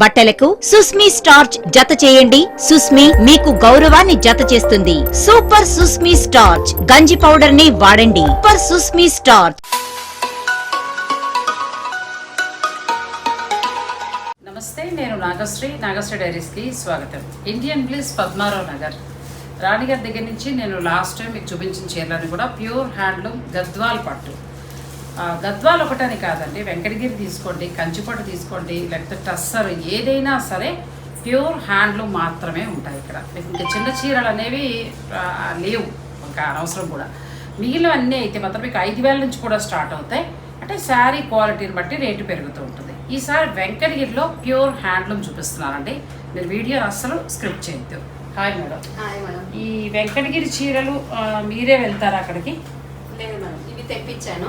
బట్టలకు సుస్మి స్టార్చ్ జత చేయండి. సుస్మి మీకు గౌరవాన్ని జత చేస్తుంది. Super Susmi starch. గంజి పౌడర్ని వాడండి. Super Susmi starch. నమస్తే నేను నాగశ్రీ నాగశ్రీ డైరీస్కి స్వాగతం. Indian bliss Padmarao Nagar. రాణిగారి దగ్గర నుంచి నేను లాస్ట్ టైం మీకు చూపించిన చీరలను కూడా ప్యూర్ హ్యాండ్లూమ్ గద్వాల్ పట్టు. గద్వాల్ ఒకటని కాదండి వెంకటగిరి తీసుకోండి కంచిపట్టు తీసుకోండి లేకపోతే టస్సర్ ఏదైనా సరే ప్యూర్ హ్యాండ్లూమ్ మాత్రమే ఉంటాయి ఇక్కడ. ఇంకా చిన్న చీరలు అనేవి లేవు ఇంకా అనవసరం కూడా. మిగిలిన అన్నీ అయితే మాత్రం మీకు ఐదు వేల నుంచి కూడా స్టార్ట్ అవుతాయి. అంటే శారీ క్వాలిటీని బట్టి రేటు పెరుగుతూ ఉంటుంది. ఈసారి వెంకటగిరిలో ప్యూర్ హ్యాండ్లూమ్ చూపిస్తున్నానండి. మీరు వీడియో అస్సలు స్క్రిప్ట్ చేయొద్దు. Hi madam. ఈ వెంకటగిరి చీరలు మీరే వెళ్తారా అక్కడికి? తెప్పించాను.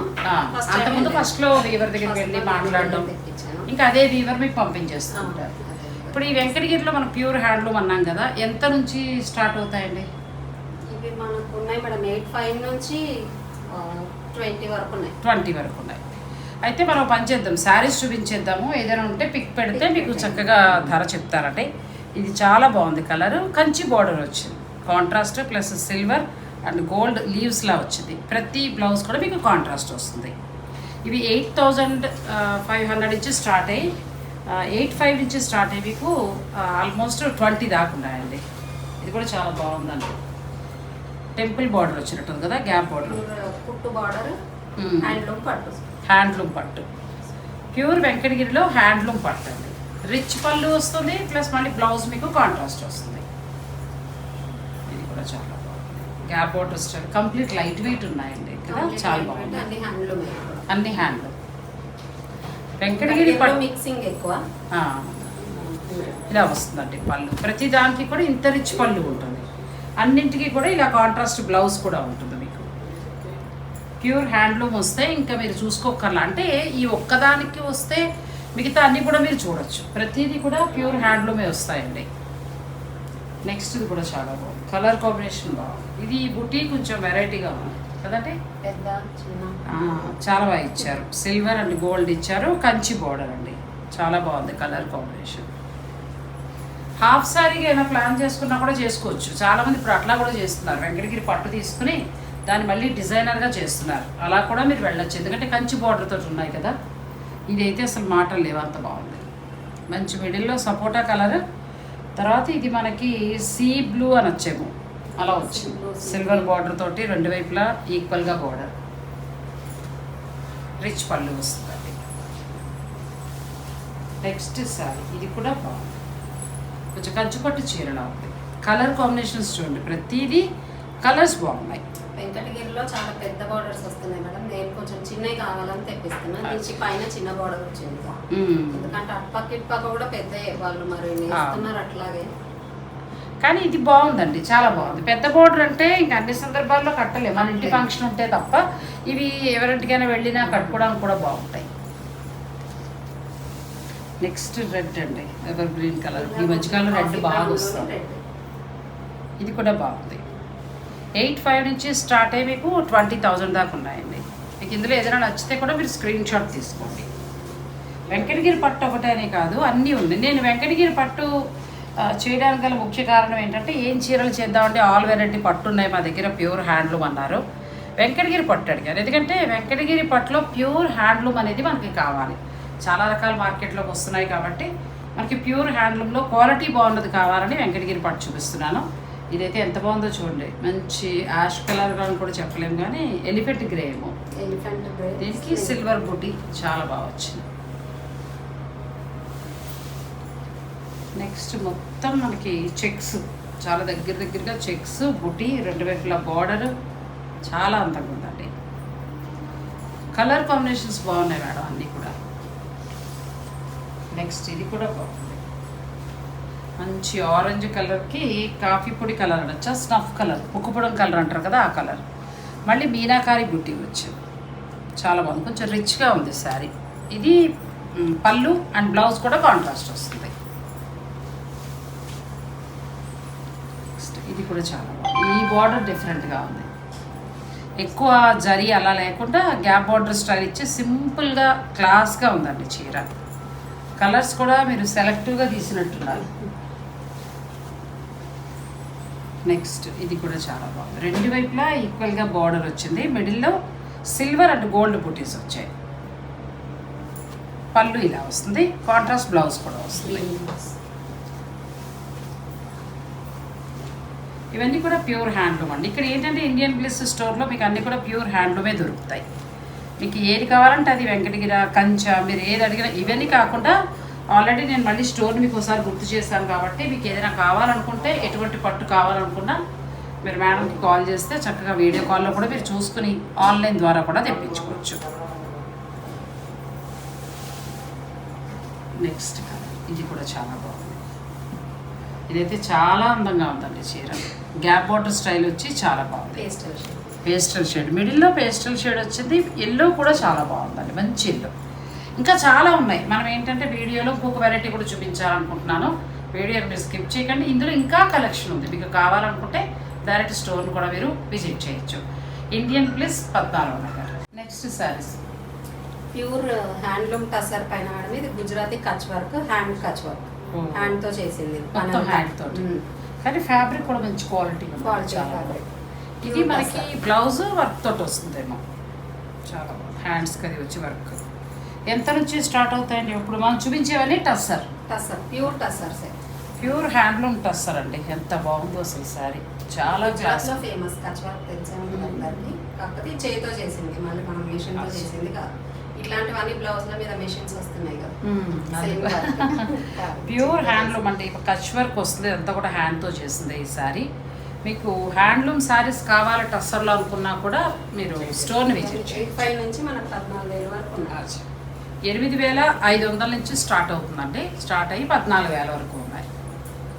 అంతకుముందు ఫస్ట్లో వీవర్ దగ్గరికి వెళ్ళి మాట్లాడడం. తెప్పించాను. ఇంకా అదే వీవర్ మీకు ఆ, పంపించేస్తుంటారు అదే. ఇప్పుడు ఈ వెంకటగిరిలో మనం ప్యూర్ హ్యాండ్లూమ్ అన్నాం కదా ఎంత నుంచి స్టార్ట్ అవుతాయండి? ఇవి మనకు ఉన్నాయి మేడం ఎయిట్ ఫైవ్ నుంచి ట్వంటీ వరకు ఉన్నాయి. ట్వంటీ వరకు ఉన్నాయి. అయితే మనం పని చేద్దాం శారీస్ చూపించేద్దాము. ఏదైనా ఉంటే పిక్ పెడితే మీకు చక్కగా ధర చెప్తారంటే. ఇది చాలా బాగుంది కలర్. కంచి బార్డర్ వచ్చింది. Contrast plus silver and gold లీవ్స్లా వచ్చింది. ప్రతి బ్లౌజ్ కూడా మీకు కాంట్రాస్ట్ వస్తుంది. ఇవి ఎయిట్ థౌజండ్ ఫైవ్ హండ్రెడ్ నుంచి స్టార్ట్ అయ్యి ఎయిట్ ఫైవ్ నుంచి స్టార్ట్ అయ్యి మీకు ఆల్మోస్ట్ ట్వంటీ దాకా ఉన్నాయండి. ఇది కూడా చాలా బాగుందండి. టెంపుల్ బార్డర్ వచ్చినట్టుంది కదా గ్యాప్ బార్డర్. కుట్టు బార్డర్. హ్యాండ్లూమ్ పట్టు. హ్యాండ్లూమ్ పట్టు. ప్యూర్ వెంకటగిరిలో హ్యాండ్లూమ్ పట్టు అండి. రిచ్ పళ్ళు వస్తుంది ప్లస్ మళ్ళీ బ్లౌజ్ మీకు కాంట్రాస్ట్ వస్తుంది. ఇది కూడా చాలా gap border style complete light weight ఉన్నాయండి. కదా చాలా బాగుంది అన్ని హ్యాండ్లూమ్ వెంకటగిరి పట్టు మిక్సింగ్ ఎక్కువ. ఇలా వస్తుందండి పళ్ళు. ప్రతి దానికి కూడా ఇంత రిచ్ పళ్ళు ఉంటుంది. అన్నింటికి కూడా ఇలా కాంట్రాస్ట్ బ్లౌజ్ కూడా ఉంటుంది మీకు. ప్యూర్ హ్యాండ్లూమ్ వస్తే ఇంకా మీరు చూసుకోకర్లా అంటే ఈ ఒక్కదానికి వస్తే మిగతా అన్ని కూడా మీరు చూడొచ్చు. ప్రతిదీ కూడా ప్యూర్ హ్యాండ్లూమే వస్తాయండి. నెక్స్ట్ ఇది కూడా చాలా బాగుంది. కలర్ కాంబినేషన్ బాగుంది. ఇది బుటీ కొంచెం వెరైటీగా ఉంది. కదండి? పెద్ద చిన్న. ఆ, చాలా బాగా ఇచ్చారు. సిల్వర్ అండ్ గోల్డ్ ఇచ్చారు. కంచి బోర్డర్ అండి. చాలా బాగుంది కలర్ కాంబినేషన్ హాఫ్ సారీగా ఏమైనా ప్లాన్ చేసుకున్నా కూడా చేసుకోవచ్చు. చాలా మంది ఇప్పుడు అట్లా కూడా చేస్తున్నారు. వెంకటగిరి పట్టు తీసుకుని దాన్ని మళ్ళీ డిజైనర్గా చేస్తున్నారు. అలా కూడా మీరు వెళ్ళొచ్చు. ఎందుకంటే కంచి బార్డర్ తోటి ఉన్నాయి కదా. ఇదైతే అసలు మాటలు లేవు అంత బాగుంది. మంచి మిడిల్లో సపోటా కలర్ తర్వాత ఇది మనకి సీ బ్లూ అని వచ్చేమో. అలా వచ్చింది సిల్వర్ బార్డర్ తోటి రెండు వైపులా ఈక్వల్గా బార్డర్ రిచ్ పళ్ళు వస్తుంది నెక్స్ట్ సారీ ఇది కూడా బాగుంది. కొంచెం కంచుపట్టు చీరలా ఉంది. కలర్ కాంబినేషన్స్ చూడండి. ప్రతిదీ కలర్స్ బాగున్నాయి. వెంకటగిరిలో చాలా పెద్ద బార్డర్స్ వస్తున్నాయి మేడం. నేను కొంచెం చిన్నవి కావాలని తెప్పిస్తున్నా. దీనికి పైన చిన్న బార్డర్ వచ్చింది. ఎందుకంటే అటుపక్క ఇటుపక్క కూడా పెద్ద వాళ్ళు మరి వేస్తున్నారు అట్లాగే. కానీ ఇది బాగుందండి. చాలా బాగుంది. పెద్ద బోర్డర్ అంటే ఇంకా అన్ని సందర్భాల్లో కట్టలేము మన ఇంటి ఫంక్షన్ ఉంటే తప్ప ఇవి ఎవరింటికైనా వెళ్ళినా కట్టుకోవడానికి కూడా బాగుంటాయి. నెక్స్ట్ రెడ్ అండి. ఎవర్ గ్రీన్ కలర్ ఈ మధ్యకాలంలో రెడ్ బాగా వస్తుంది. ఇది కూడా బాగుంది. ఎయిట్ ఫైవ్ నుంచి స్టార్ట్ అయ్యి మీకు ట్వంటీ థౌజండ్ దాకా ఉన్నాయండి. మీకు ఇందులో ఏదైనా నచ్చితే కూడా మీరు స్క్రీన్ షాట్ తీసుకోండి. వెంకటగిరి పట్టు ఒకటే అనే కాదు అన్నీ ఉన్నాయి నేను వెంకటగిరి పట్టు చేయడానికి గల ముఖ్య కారణం ఏంటంటే ఏం చీరలు చేద్దామంటే ఆల్ వెరైటీ పట్టు ఉన్నాయి మా దగ్గర ప్యూర్ హ్యాండ్లూమ్ అన్నారు. వెంకటగిరి పట్టు అడిగారు. ఎందుకంటే వెంకటగిరి పట్టులో ప్యూర్ హ్యాండ్లూమ్ అనేది మనకి కావాలి. చాలా రకాల మార్కెట్లోకి వస్తున్నాయి కాబట్టి మనకి ప్యూర్ హ్యాండ్లూమ్లో క్వాలిటీ బాగున్నది కావాలని వెంకటగిరి పట్టు చూపిస్తున్నాను. ఇదైతే ఎంత బాగుందో చూడండి. మంచి యాష్ కలర్ అని కూడా చెప్పలేము కానీ ఎలిఫెంట్ గ్రే ఏమో. ఎలిఫెంట్ దీనికి సిల్వర్ బుటీ చాలా బాగా వచ్చింది. నెక్స్ట్ మొత్తం మనకి చెక్స్. చాలా దగ్గర దగ్గరగా చెక్స్ బుటీ రెండు వైపులా బార్డర్ చాలా అందంగా ఉందండి. కలర్ కాంబినేషన్స్ బాగున్నాయి మేడం అన్నీ కూడా. నెక్స్ట్ ఇది కూడా బాగుంది. మంచి ఆరెంజ్ కలర్కి కాఫీ పొడి కలర్ అనొచ్చా? స్నఫ్ కలర్ ఉక్కుపొడం కలర్ అంటారు కదా ఆ కలర్ మళ్ళీ మీనాకారి బుట్టి వచ్చింది చాలా బాగుంది. కొంచెం రిచ్గా ఉంది శారీ. ఇది పళ్ళు అండ్ బ్లౌజ్ కూడా కాంట్రాస్ట్ వస్తుంది. ఇది కూడా చాలా బాగుంది. ఈ బార్డర్ డిఫరెంట్గా ఉంది. ఎక్కువ జరి అలా లేకుండా గ్యాప్ బార్డర్ స్టైల్ ఇచ్చి సింపుల్గా క్లాస్గా ఉందండి చీర. కలర్స్ కూడా మీరు సెలెక్టివ్గా తీసినట్టున్నారు నెక్స్ట్ ఇది కూడా చాలా బాగుంది. రెండు వైపులా ఈక్వల్గా బార్డర్ వచ్చింది. మిడిల్లో సిల్వర్ అండ్ గోల్డ్ బుటీస్ వచ్చాయి. పళ్ళు ఇలా వస్తుంది. కాంట్రాస్ట్ బ్లౌజ్ కూడా వస్తుంది. ఇవన్నీ కూడా ప్యూర్ హ్యాండ్లూమ్ అండి. ఇక్కడ ఏంటంటే ఇండియన్ బ్లిస్ స్టోర్లో మీకు అన్నీ కూడా ప్యూర్ హ్యాండ్లూమే దొరుకుతాయి. మీకు ఏది కావాలంటే అది వెంకటగిర కంచ మీరు ఏది అడిగినా ఇవన్నీ కాకుండా ఆల్రెడీ నేను మళ్ళీ స్టోర్ మీకు ఒకసారి గుర్తు చేశాను కాబట్టి మీకు ఏదైనా కావాలనుకుంటే ఎటువంటి పట్టు కావాలనుకున్నా మీరు మేడంకి కాల్ చేస్తే చక్కగా వీడియో కాల్లో కూడా మీరు చూసుకుని ఆన్లైన్ ద్వారా కూడా తెప్పించుకోవచ్చు. నెక్స్ట్ ఇది కూడా చాలా బాగుంది. ఇదైతే చాలా అందంగా ఉందండి చీర. గ్యాప్ బాటర్ స్టైల్ వచ్చి చాలా బాగుంది. పేస్టల్ పేస్టల్ షేడ్ మిడిల్లో పేస్టల్ షేడ్ వచ్చింది. ఎల్లో కూడా చాలా బాగుందండి. మంచి ఎల్లో ఇంకా చాలా ఉన్నాయి. మనం ఏంటంటే వీడియోలో ఇంకొక వెరైటీ కూడా చూపించాలనుకుంటున్నాను. వీడియో మీరు స్కిప్ చేయకండి. ఇందులో ఇంకా కలెక్షన్ ఉంది. మీకు కావాలనుకుంటే డైరెక్ట్ స్టోర్ని కూడా మీరు విజిట్ చేయొచ్చు. ఇండియన్ ప్లస్ పద్నాలుగు Nagar next saris pure handloom tussar పైన మేడం ఇది Gujarati Kutch work hand Kutch work. హ్యాండ్తో చేసింది. మొత్తం హ్యాండ్ తోటి. కానీ ఫ్యాబ్రిక్ కూడా మంచి క్వాలిటీ fabric. బాగుంది. ఇది మనకి బ్లౌజ్ వర్క్ తోటి వస్తుందేమో. చాలా బాగుంది. హ్యాండ్స్కి అది వచ్చి వర్క్ ఎంత నుంచి స్టార్ట్ అవుతాయండి? ఇప్పుడు మనం చూపించేవన్నీ tussar tussar pure tussar set pure handloom tussar అండి. ఎంత బాగుందో అసలు సారీ. చాలా క్లాస్ ఫేమస్ అందరికి? కాకపోతే చేతితో చేసింది మళ్ళీ మనం మిషన్తో చేసింది కాదు. ఇట్లాంటివన్నీ బ్లౌజ్ల మీద మిషన్స్ వస్తున్నాయి కదా. ప్యూర్ హ్యాండ్లూమ్ అండి ఇప్పుడు కచ్ వర్క్ వస్తుంది అంతా కూడా హ్యాండ్తో చేసింది ఈ సారీ. మీకు హ్యాండ్లూమ్ శారీస్ కావాలి టస్సర్లో అనుకున్నా కూడా మీరు స్టోర్ని విజిట్ ఫైవ్ నుంచి మనకు పద్నాలుగు వేల వరకు ఎనిమిది వేల ఐదు వందల నుంచి స్టార్ట్ అవుతుందండి. స్టార్ట్ అయ్యి పద్నాలుగు వేల వరకు ఉన్నాయి.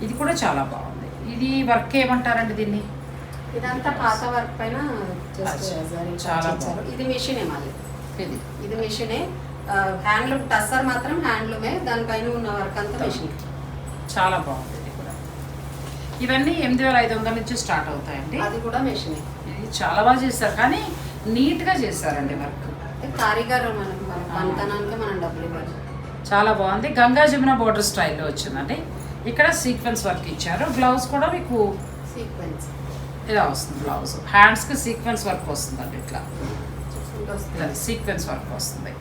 ఇది కూడా చాలా బాగుంది. ఇది వర్క్ ఏమంటారండి దీన్ని? ఇదంతా పాత వర్క్ పైన చాలా. ఇది మిషనే మళ్ళీ ఇది. ఇది మిషనే హ్యాండ్లూమ్ టస్సర్ మాత్రం హ్యాండ్లూమే దానిపైన ఉన్న వర్క్ అంతా మిషన్ చాలా బాగుంది ఇది కూడా. ఇవన్నీ ఎనిమిది వేల ఐదు వందల నుంచి స్టార్ట్ అవుతాయండి. అది కూడా మిషనే ఇది చాలా బాగా చేశారు. కానీ నీట్గా చేశారండి వర్క్. కారీగర్ మనం మన పనితనానికి మనం డబ్బులు ఇవ్వాలి. చాలా బాగుంది. గంగా జమున బోర్డర్ స్టైల్లో వచ్చిందండి. ఇక్కడ సీక్వెన్స్ వర్క్ ఇచ్చారు. బ్లౌజ్ కూడా మీకు సీక్వెన్స్. ఇలా వస్తుంది బ్లౌజ్. హ్యాండ్స్కి సీక్వెన్స్ వర్క్ వస్తుందండి ఇట్లా. సీక్వెన్స్ వర్క్ వస్తుంది.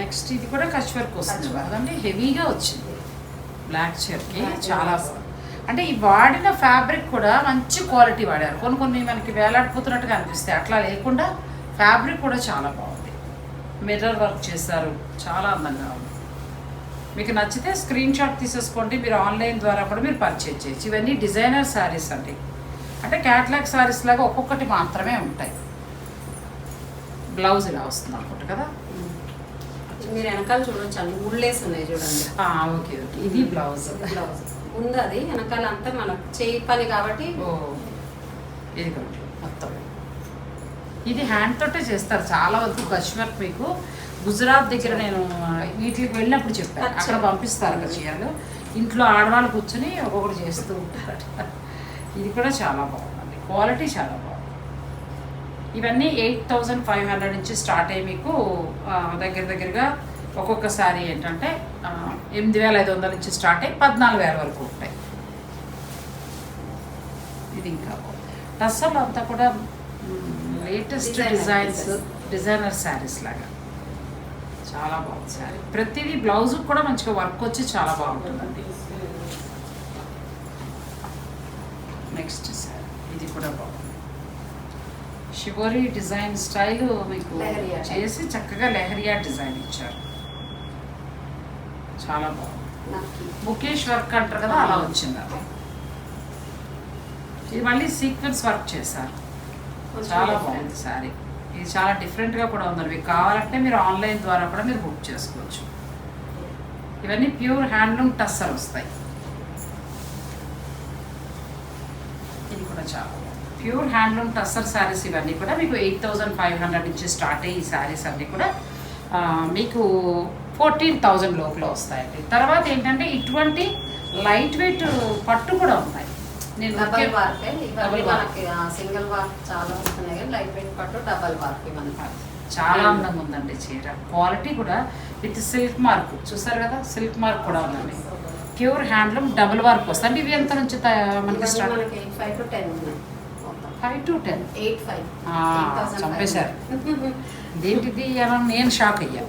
నెక్స్ట్ ఇది కూడా కచ్ వర్క్ వస్తుంది. కదండి. హెవీగా వచ్చింది. బ్లాక్ చీరకి చాలా. బాగుంది అంటే ఈ వాడిన ఫ్యాబ్రిక్ కూడా మంచి క్వాలిటీ వాడారు. కొన్ని కొన్ని మనకి వేలాడిపోతున్నట్టుగా అనిపిస్తాయి. అట్లా లేకుండా ఫ్యాబ్రిక్ కూడా చాలా బాగుంది. మిర్రర్ వర్క్ చేశారు. చాలా అందంగా ఉంది. మీకు నచ్చితే స్క్రీన్ షాట్ తీసేసుకోండి. మీరు ఆన్లైన్ ద్వారా కూడా మీరు పర్చేజ్ చేయొచ్చు. ఇవన్నీ డిజైనర్ శారీస్ అండి. అంటే క్యాట్లాగ్ శారీస్ లాగా ఒక్కొక్కటి మాత్రమే ఉంటాయి. బ్లౌజ్ ఇలా వస్తుంది అనుకుంటా కదా? మీరు వెనకాల చూడొచ్చు. ముళ్ళేసి ఉన్నాయి చూడండి. Okay okay. ఇది బ్లౌజ్ బ్లౌజ్ ఉంది అది వెనకాల అంతా మన చేయి పని కాబట్టి ఓ ఇది మొత్తం. ఇది హ్యాండ్ తోటే చేస్తారు. చాలా వరకు కచ్ వర్క్ మీకు. గుజరాత్ దగ్గర నేను వీటికి వెళ్ళినప్పుడు చెప్పాను. అక్కడ పంపిస్తారు కదా చీరలు. ఇంట్లో ఆడవాళ్ళు కూర్చొని ఒక్కొక్కటి చేస్తూ ఉంటారు ఇది కూడా చాలా బాగుందండి. క్వాలిటీ చాలా బాగుంది. ఇవన్నీ ఎయిట్ థౌజండ్ ఫైవ్ హండ్రెడ్ నుంచి స్టార్ట్ అయ్యి మీకు దగ్గర దగ్గరగా ఒక్కొక్క సారీ ఏంటంటే ఎనిమిది వేల ఐదు వందల నుంచి స్టార్ట్ అయ్యి పద్నాలుగు వేల వరకు ఉంటాయి. ఇది ఇంకా టస్సల్ అంతా కూడా లేటెస్ట్ డిజైన్స్. డిజైనర్ శారీస్ లాగా. చాలా బాగుంది శారీ ప్రతిదీ బ్లౌజ్ కూడా మంచిగా వర్క్ వచ్చి చాలా బాగుంటుందండి. నెక్స్ట్ శారీ ఇది కూడా బాగుంది. షివోరి డిజైన్ స్టైల్ మీకు. చేసి చక్కగా లెహరియా డిజైన్ ఇచ్చారు. చాలా బాగుంది. బుకేష్ వర్క్ అంటారు కదా అలా వచ్చింది అది. ఇది మళ్ళీ సీక్వెన్స్ వర్క్ చేశారు. చాలా. బాగుంది సారీ ఇది చాలా డిఫరెంట్గా కూడా ఉంది మీకు కావాలంటే మీరు ఆన్లైన్ ద్వారా కూడా మీరు బుక్ చేసుకోవచ్చు. ఇవన్నీ ప్యూర్ హ్యాండ్లూమ్ టస్సర్ వస్తాయి. ఇది కూడా చాలా ప్యూర్ హ్యాండ్లూమ్ టస్సర్ శారీస్ ఇవన్నీ కూడా మీకు ఎయిట్ థౌజండ్ ఫైవ్ హండ్రెడ్ నుంచి స్టార్ట్ అయ్యి ఈ శారీస్ అన్నీ కూడా మీకు ఫోర్టీన్ థౌజండ్ లోపల వస్తాయండి. తర్వాత ఏంటంటే ఇటువంటి లైట్ వెయిట్ పట్టు కూడా ఉన్నాయి నేను డబల్. మనకి సింగిల్ వార్ప్ చాలా వస్తున్నాయి కానీ లైట్ వెయిట్ పట్టు డబల్ చాలా అందంగా ఉందండి చీర. క్వాలిటీ కూడా విత్ సిల్క్ మార్క్. చూసారు కదా? సిల్క్ మార్క్ కూడా ఉందండి. ప్యూర్ హ్యాండ్లూమ్ డబుల్ వర్క్ వస్తుంది ఇవి ఎంత నుంచి మనకి start five to ten five to ten eight five చంపేశారు. ఏంటిది అని నేను షాక్ అయ్యా.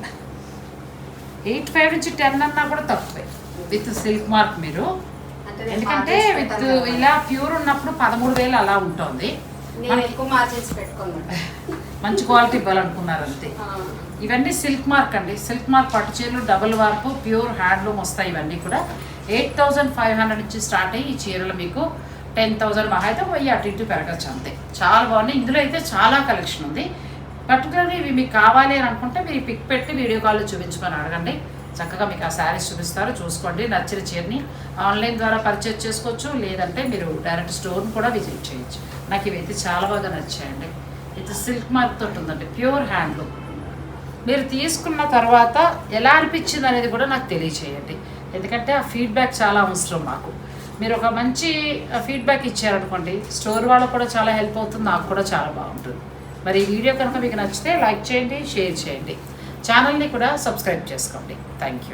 ఎయిట్ ఫైవ్ నుంచి టెన్ అన్నా కూడా తక్కువే. విత్ సిల్క్ మార్క్ మీరు. ఎందుకంటే విత్. ఇలా ప్యూర్ ఉన్నప్పుడు పదమూడు వేలు అలా ఉంటుంది. మంచి క్వాలిటీ ఇవ్వాలనుకున్నారు అంతే. ఇవన్నీ సిల్క్ మార్క్ అండి. సిల్క్ మార్క్ పట్టు చీరలు డబుల్ వార్పు ప్యూర్ హ్యాండ్లూమ్ వస్తాయి ఇవన్నీ కూడా. ఎయిట్ థౌజండ్ ఫైవ్ హండ్రెడ్ నుంచి స్టార్ట్ అయ్యి ఈ చీరలు మీకు టెన్ థౌజండ్ మహా అయితే వెయ్యి అటు ఇటు పెరగచ్చు అంతే. చాలా బాగున్నాయి. ఇందులో అయితే చాలా కలెక్షన్ ఉంది. పర్టికులర్గా ఇవి మీకు కావాలి అని అనుకుంటే మీరు పిక్ పెట్టి వీడియో కాల్లో చూపించుకొని అడగండి. చక్కగా మీకు ఆ శారీస్ చూపిస్తారు. చూసుకోండి. నచ్చిన చీరని ఆన్లైన్ ద్వారా పర్చేజ్ చేసుకోవచ్చు. లేదంటే మీరు డైరెక్ట్ స్టోర్ని కూడా విజిట్ చేయొచ్చు. నాకు ఇవైతే చాలా బాగా నచ్చాయండి. ఇది సిల్క్ మార్క్ తోటి ఉందండి. ప్యూర్ హ్యాండ్లూమ్ మీరు తీసుకున్న తర్వాత ఎలా అనిపించింది అనేది కూడా నాకు తెలియచేయండి. ఎందుకంటే ఆ ఫీడ్బ్యాక్ చాలా అవసరం నాకు మీరు ఒక మంచి ఫీడ్బ్యాక్ ఇచ్చారనుకోండి స్టోర్ వాళ్ళకు కూడా చాలా హెల్ప్ అవుతుంది. నాకు కూడా చాలా బాగుంటుంది. మరి ఈ వీడియో కనుక మీకు నచ్చితే లైక్ చేయండి షేర్ చేయండి. ఛానల్ని కూడా సబ్స్క్రైబ్ చేసుకోండి. Thank you